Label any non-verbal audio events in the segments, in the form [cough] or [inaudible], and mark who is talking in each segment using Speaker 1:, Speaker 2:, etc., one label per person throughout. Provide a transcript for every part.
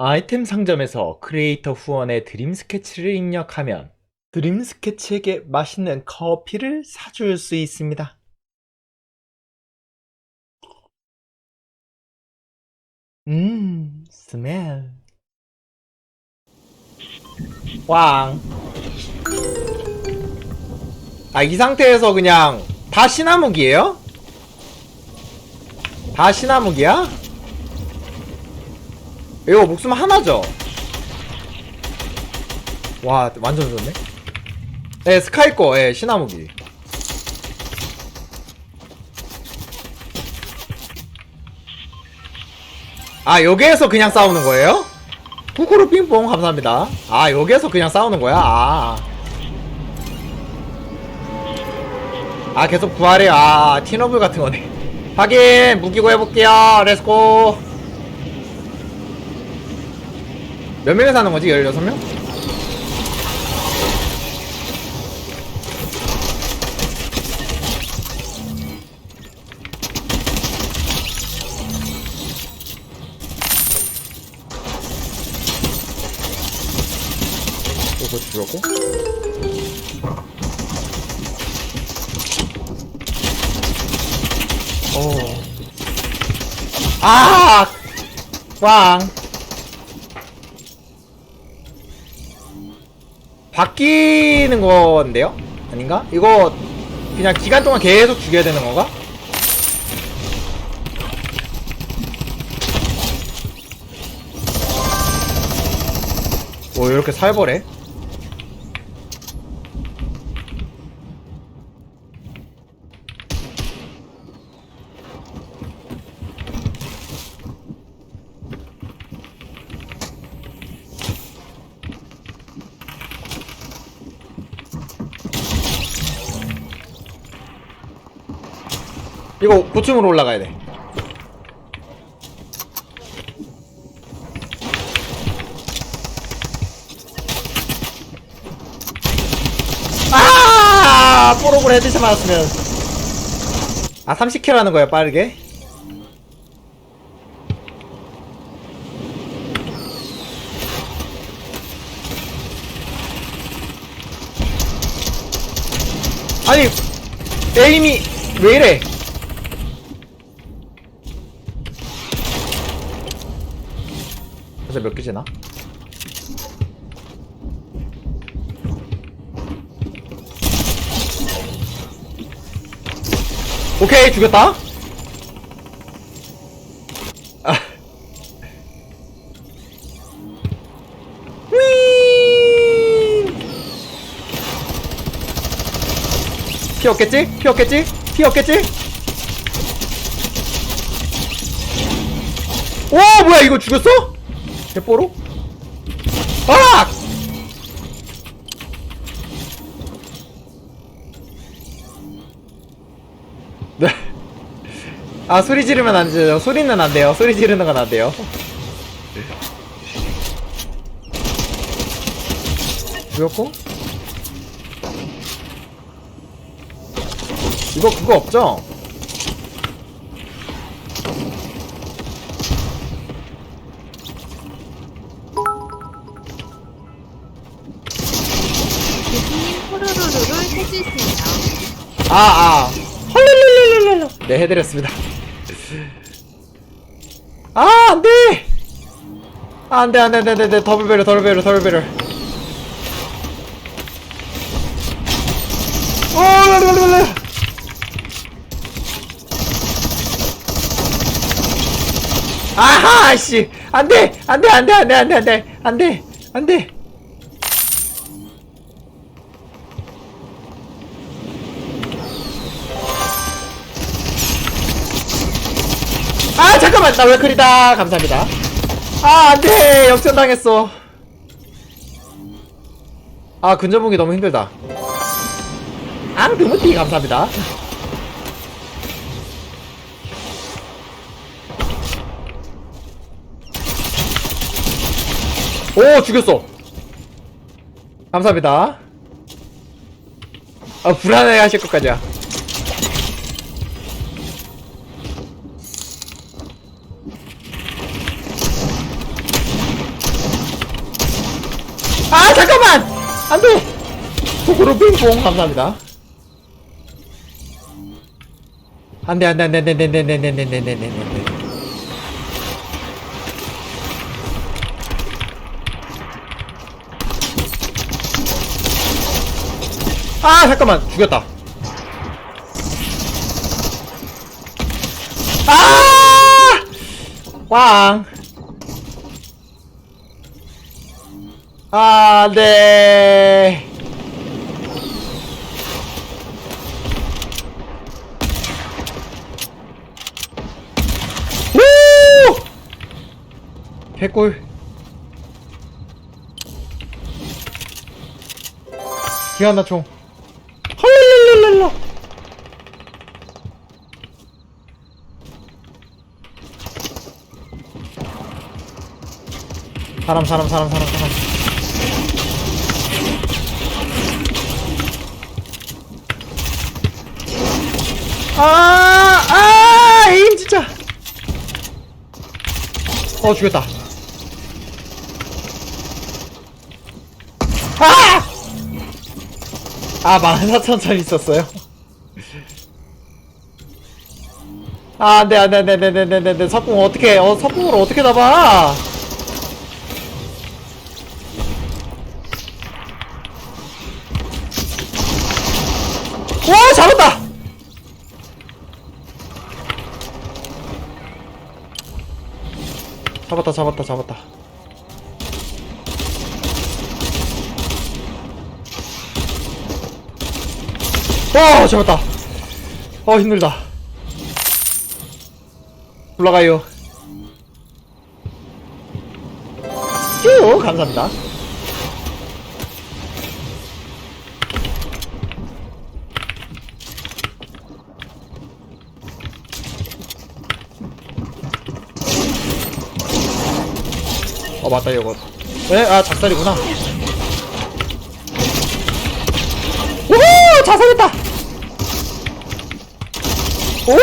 Speaker 1: 아이템 상점에서 크리에이터 후원의 드림 스케치를 입력하면 드림 스케치에게 맛있는 커피를 사줄 수 있습니다. 음, 스멜. 왕. 아, 이 상태에서 그냥 다 시나무기예요? 다 시나무기야? 이거 목숨 하나죠? 와 완전 좋네. 네 스카이 거 예, 시나무기. 아 여기에서 그냥 싸우는 거예요? 후쿠루 빙뽕 감사합니다. 아 여기에서 그냥 싸우는 거야? 아, 아 계속 부활해요 아 티너블 같은 거네. [laughs] 확인 무기고 해볼게요. 렛츠고 몇 명이 사는 거지? 16명? 이거. 아! 왕. 바뀌는 건데요? 아닌가? 이거 그냥 기간 동안 계속 죽여야 되는 건가? 오 이렇게 살벌해? 이거 고층으로 올라가야 돼. 아! 뽀록을 헤드샷 맞았으면. 아, 30킬 하는 거야, 빠르게? 아니, 에임이 왜 이래? 그래서 몇 개지나? 오케이 죽였다. 아. 휘. 피 없겠지? 피 없겠지? 피 없겠지? 오 뭐야 이거 죽였어? 개뽀로? 아! 네. 아 소리 지르면 안 돼요. 소리는 안 돼요. 소리 지르는 건 안 돼요. 죽였고? 이거 그거 없죠? 아, 아. 헐렐렐렐렐렐. 네, 해드렸습니다. 아, 안 돼! 아, 안 돼, 안 돼, 안 돼, 안 돼, 안 돼. 더블 배럴, 더블 배럴, 더블 배럴. 오, 랄랄랄랄. 아하, 씨. 안 돼! 안 돼, 안 돼, 안 돼, 안 돼, 안 돼, 안 돼, 안 돼. 잠깐만 나 웨클이다. 감사합니다. 아 안돼. 역전당했어. 아 근접무기 너무 힘들다. 앙드무띠 감사합니다. 오 죽였어. 감사합니다. 아 불안해 하실 것까지야 아 잠깐만 안돼 도구로 빙봉 감사합니다 안돼 안돼 안돼 안돼 안돼 안돼 안돼 안돼 안돼 안돼 안돼 아 잠깐만 죽였다 아 왕. 아, 네. 오! 개꿀. 기아나 총. 헐랄랄랄라. 사람 사람 사람 사람 사람 아, 아, 에임 진짜. 어, 죽였다. 아! 아, 14,000점 있었어요. 아, 안 돼, 안 돼, 안 돼, 안 돼, 안 돼, 안 돼, 안 돼. 석궁 어떻게, 어, 석궁으로 어떻게 잡아? 와, 잡았다! 잡았다, 잡았다, 잡았다. 와, 잡았다. 어, 힘들다. 올라가요. 쭉, 감사합니다. 어, 맞다, 이거. 네? 아, 작살이구나. 우후! 자살했다! 오!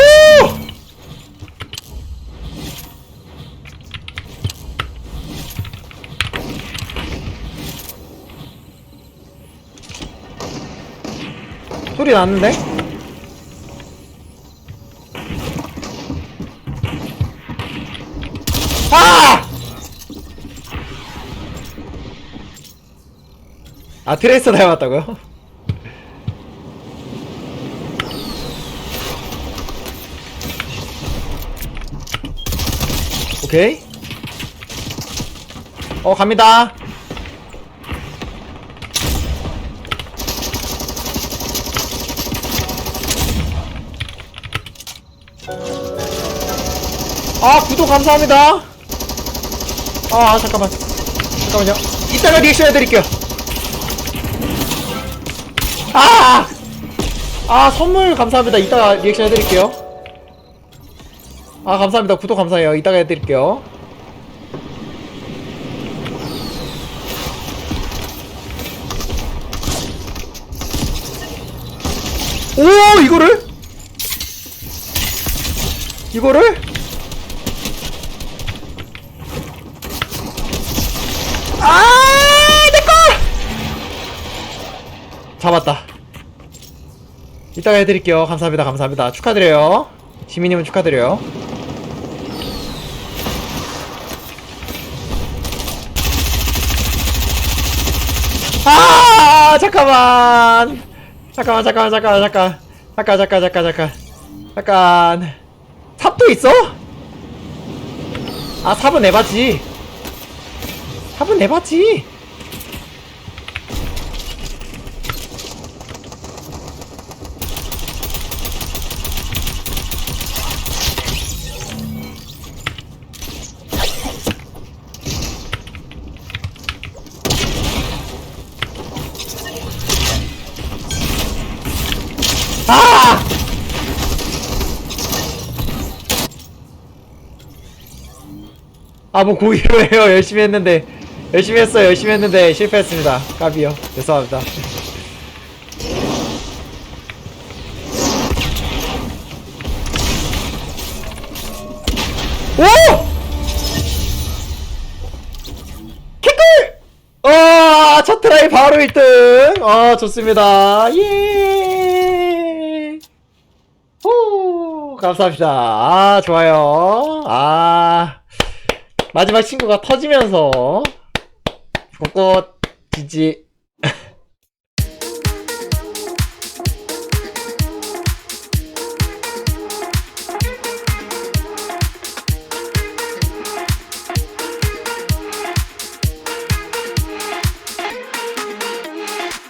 Speaker 1: 소리 났는데? 아! 아, 트레이서 닮았다고요? 오케이. 어, 갑니다. 아, 구독 감사합니다. 아, 잠깐만. 잠깐만요. 이따가 리액션 해드릴게요. 아! 아, 선물 감사합니다. 이따가 리액션 해드릴게요. 아, 감사합니다. 구독 감사해요. 이따가 해드릴게요. 오, 이거를? 이거를? 아! 잡았다. 이따가 해드릴게요. 감사합니다. 감사합니다. 축하드려요. 시민님은 축하드려요. 아, 잠깐만. 잠깐만, 잠깐만, 잠깐만, 잠깐. 잠깐, 잠깐, 잠깐, 잠깐. 잠깐. 삽도 있어? 아, 삽은 내봤지. 삽은 내봤지. 아! 아, 뭐 고의로 해요. [laughs] 열심히 했는데. 열심히 했어요. 열심히 했는데 실패했습니다. 까비요. 죄송합니다. [laughs] 오! 개꿀! 어, 오케이 바로 1등 어 좋습니다 예 오, 감사합니다. 아 좋아요. 아 마지막 친구가 터지면서 벚꽃 지지